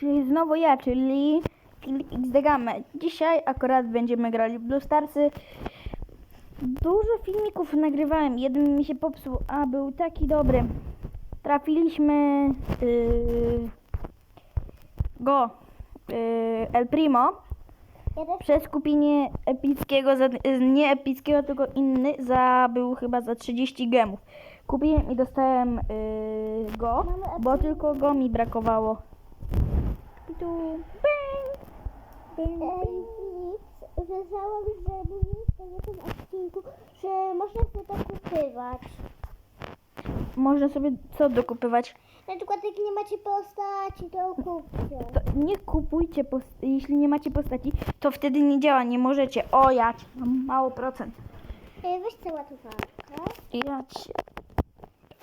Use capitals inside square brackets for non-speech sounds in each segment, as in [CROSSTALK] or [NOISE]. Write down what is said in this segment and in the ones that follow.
czyli znowu ja, czyli Filip XD Game. Dzisiaj akurat będziemy grali w Blue Starsy. Dużo filmików nagrywałem, jeden mi się popsuł, a był taki dobry. Trafiliśmy yy, go, yy, El Primo, przez kupienie epickiego, za, nie epickiego, tylko inny, za, był chyba za 30 gemów. Kupiłem i dostałem yy, go, bo tylko go mi brakowało. Tu bang, bang, bang. nic. Że mówiliście w tym odcinku, że można sobie to kupywać. Można sobie co dokupywać? Na przykład jak nie macie postaci, to kupcie. To nie kupujcie, jeśli nie macie postaci, to wtedy nie działa, nie możecie. O, ja ci mam mało procent. Ej, weź tę ładowarkę. Ja cię...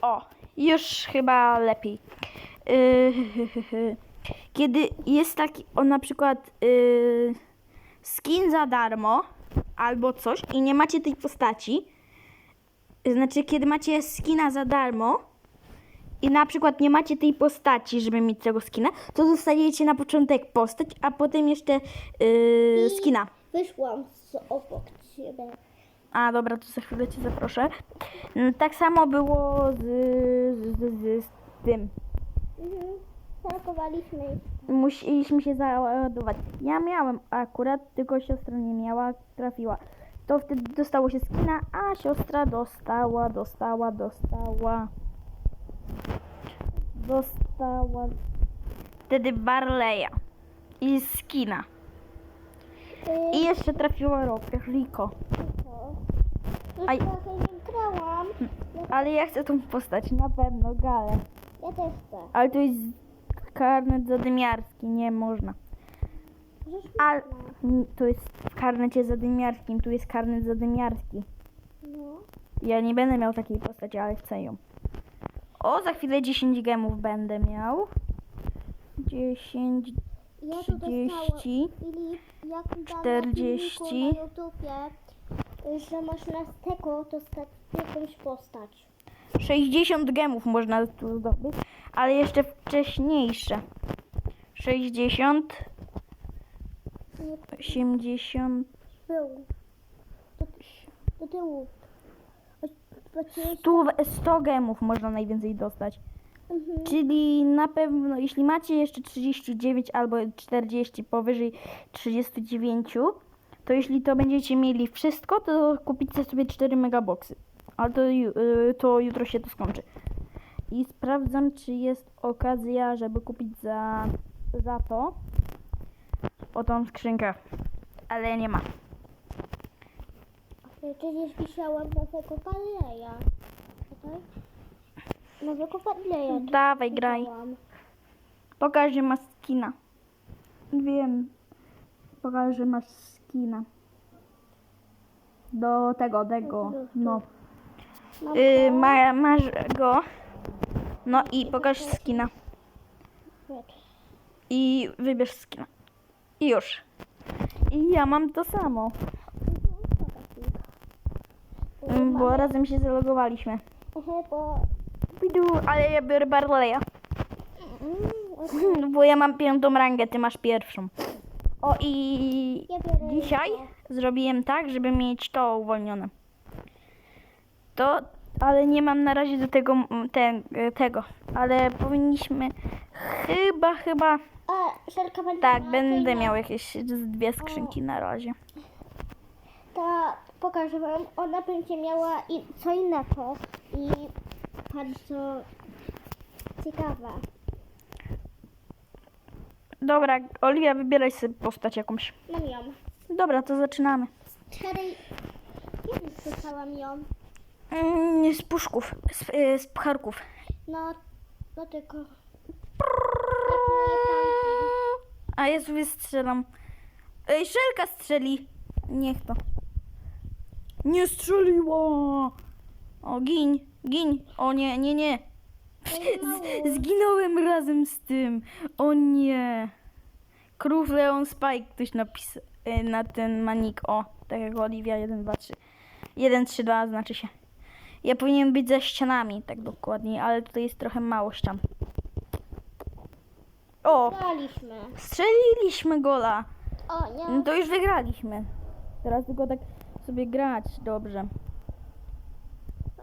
O, już chyba lepiej. Yy, kiedy jest taki, o na przykład yy, skin za darmo albo coś i nie macie tej postaci, znaczy kiedy macie skina za darmo i na przykład nie macie tej postaci, żeby mieć tego skina, to dostajecie na początek postać, a potem jeszcze yy, skina. Wyszłam z obok ciebie. A dobra, to za chwilę cię zaproszę. Mm, Tak samo było z, z, z, z tym. Mhm. Tarkowaliśmy. Musieliśmy się załadować. Ja miałem akurat, tylko siostra nie miała, trafiła. To wtedy dostało się skina, a siostra dostała, dostała, dostała. Dostała wtedy Barleya i skina. I jeszcze trafiła Rokę, Rico. Nie grałam. Ale ja chcę tą postać, na pewno, Galę. Ja też chcę. Ale to jest karnet zadymiarski, nie można. Ale to jest w karnecie zadymiarskim, tu jest karnet zadymiarski. No. Ja nie będę miał takiej postaci, ale chcę ją. O, za chwilę 10 gemów będę miał. 10, Ja tu dostałam. 30. Filip, jak dam 40. na na YouTubie, że można z tego dostać jakąś postać. 60 gemów można tu zdobyć, ale jeszcze wcześniejsze. 60, Nie 80, był. Do, do tyłu. O- Właśnie 100, 100 gemów można najwięcej dostać. Mhm. Czyli na pewno, jeśli macie jeszcze 39 albo 40 powyżej 39, to jeśli to będziecie mieli wszystko, to kupicie sobie 4 megaboxy. Ale to, y, to jutro się to skończy. I sprawdzam, czy jest okazja, żeby kupić za, za to o tą skrzynkę. Ale nie ma. Przecież wisiałam nowego Padleya. Tutaj? Nowego Padleya. Dawaj, graj. Pokaż, że masz skina. Wiem. Pokaż, że masz skina. Do tego, tego. No. Y, ma, masz go. No i pokaż skina. I wybierz skina. I już. I ja mam to samo. Mm, Bo razem się zalogowaliśmy. Bo... Pidu, ale ja biorę Barleya. Bo ja mam piątą rangę, ty masz pierwszą. O i dzisiaj zrobiłem tak, żeby mieć to uwolnione. To, ale nie mam na razie do tego te, tego. Ale powinniśmy chyba, chyba. A, będzie Tak, będę miał jakieś dwie skrzynki na razie. Ta, pokażę wam, ona będzie miała i, co innego i bardzo ciekawe. Dobra, Oliwia, wybieraj sobie postać jakąś. Mam ją. Dobra, to zaczynamy. Cztery... Kiedy dostałam ją? Mm, z puszków, z, y, z pcharków. No, do tego. A ja sobie strzelam. Ej, szelka strzeli. Niech to. Nie strzeliła. O, giń, giń. O nie, nie, nie. Z, [LAUGHS] zginąłem razem z tym. O nie. Krów Leon Spike ktoś napisał na ten manik. O, tak jak Oliwia 1, 2, 3. 1, 3, 2 znaczy się. Ja powinien być za ścianami, tak dokładniej, ale tutaj jest trochę mało ścian. O, Graliśmy. strzeliliśmy gola. O, nie. No to już wygraliśmy. Teraz tylko tak sobie grać dobrze.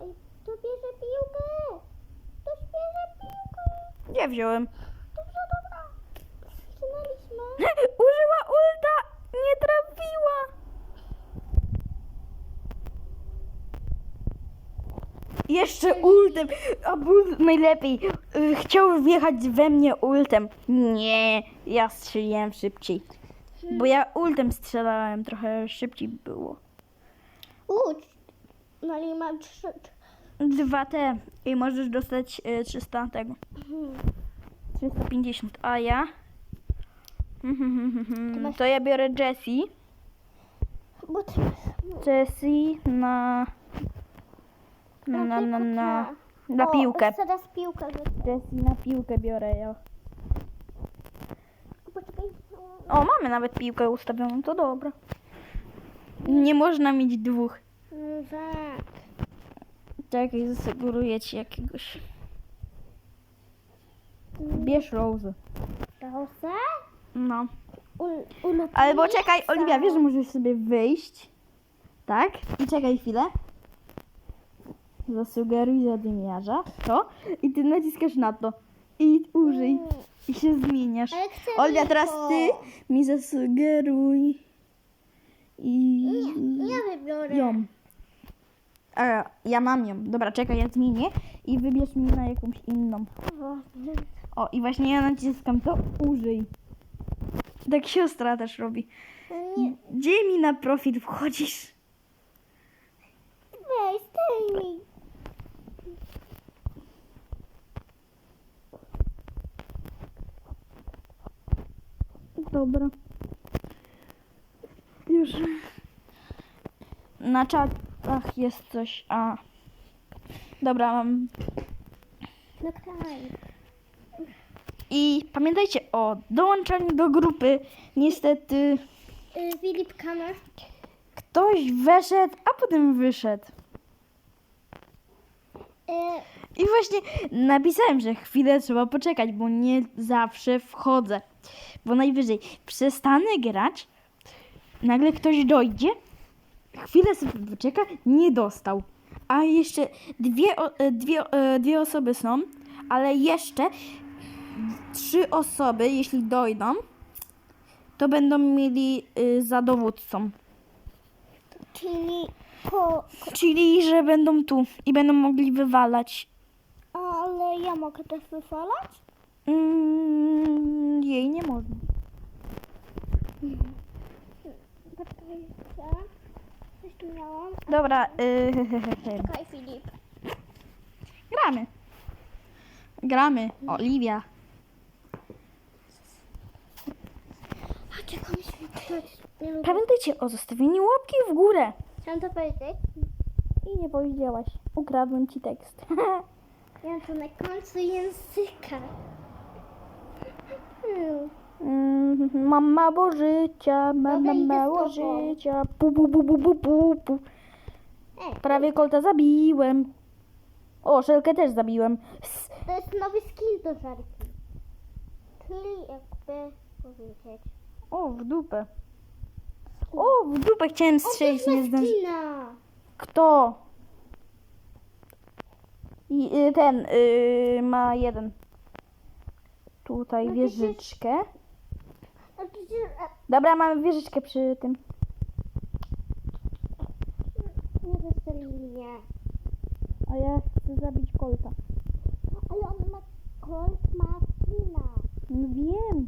Oj, To bierze piłkę. To bierze piłkę. Nie wziąłem. Dobrze, dobra. Zaczynaliśmy. [LAUGHS] Użyła ulta! Nie trafiła! Jeszcze ultem! A był najlepiej. Y, Chciał wjechać we mnie ultem. Nie, ja strzeliłem szybciej. Bo ja ultem strzelałem, trochę szybciej było. Ucz. No i mam trzy. Dwa te i możesz dostać y, 300 tego. 350, a ja? [LAUGHS] masz- To ja biorę Jessie. Bo ty Jessie na. Na, na, na, na, na O, piłkę. Teraz piłkę. Jessie na piłkę biorę ja. Poczekaj. O, mamy nawet piłkę ustawioną, to dobra. Nie można mieć dwóch. Mm, Tak. Czekaj, zaseguruję ci jakiegoś. Bierz Rose. Proszę. No. Ul, ulubię Albo czekaj. Oliwia, wiesz, że możesz sobie wyjść. Tak? I czekaj chwilę. Zasugeruj zadymiarza. To. I ty naciskasz na to. I użyj. I się zmieniasz. Ale chcę Olivia, teraz ty mi zasugeruj. I. Nie, ja wybiorę. Ją. A, ja mam ją. Dobra, czekaj, ja zmienię. I wybierz mi na jakąś inną. O, i właśnie ja naciskam to. Użyj. Tak siostra też robi. Nie, Gdzie mi na profil wchodzisz? weź, daj mi. Dobra. Już. Na czatach jest coś. A. Dobra, mam. No kraj. I pamiętajcie o dołączaniu do grupy. Niestety Y, Filip Kamer. ktoś weszedł, a potem wyszedł. I właśnie napisałem, że chwilę trzeba poczekać, bo nie zawsze wchodzę. Bo najwyżej przestanę grać, nagle ktoś dojdzie, chwilę sobie poczeka, nie dostał. A jeszcze dwie, e, dwie, e, dwie osoby są, ale jeszcze trzy osoby, jeśli dojdą, to będą mieli y, za dowódcą. czyli ko... Czyli, że będą tu i będą mogli wywalać Ale ja mogę też wyfalać? Mm, jej nie można. Coś tu miałam. Dobra, yy, [LAUGHS] Czekaj, Filip. gramy. Gramy. Oliwia. Się nie lubi. Pamiętajcie o zostawieniu łapki w górę. Chciałam to powiedzieć. I nie powiedziałaś. Ukradłem ci tekst. [LAUGHS] Ja tu na końcu języka. Hmm. Mm, Mam mało życia, mam Dobra, idę z mało tobą. życia. Pu, pu, pu, pu, pu, pu, pu. Ej, Prawie kolta zabiłem. O, szelkę też zabiłem. To jest nowy skin do żarki. Czyli jakby powiedzieć. O, w dupę. O, w dupę chciałem strzelić, nie zdążyłem. Kto? I, y, ten y, ma jeden. Tutaj wieżyczkę. Dobra, mamy wieżyczkę przy tym. Nie zastrzelili mnie. A ja chcę zabić kolta. Ale on ma... Colt ma skina. No wiem.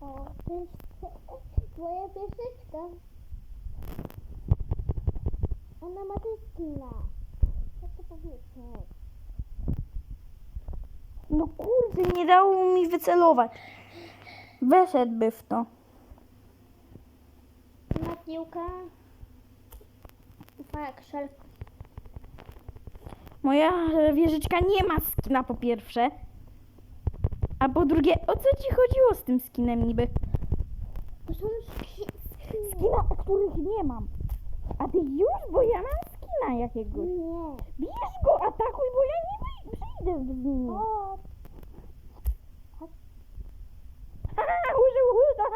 O, to jest twoja pieseczka. Ona ma też skina. Co to powiedzieć? No kurde, nie dało mi wycelować. Weszedłby w to. Ma piłkę. Tak, szelka. Moja wieżyczka nie ma skina po pierwsze. A po drugie, o co ci chodziło z tym skinem niby? skina, których nie mam. A ty już, bo ja mam skina jakiegoś. Nie. Bierz go, atakuj, bo ja nie wyj- przyjdę z nim. O, Aha, użył uda.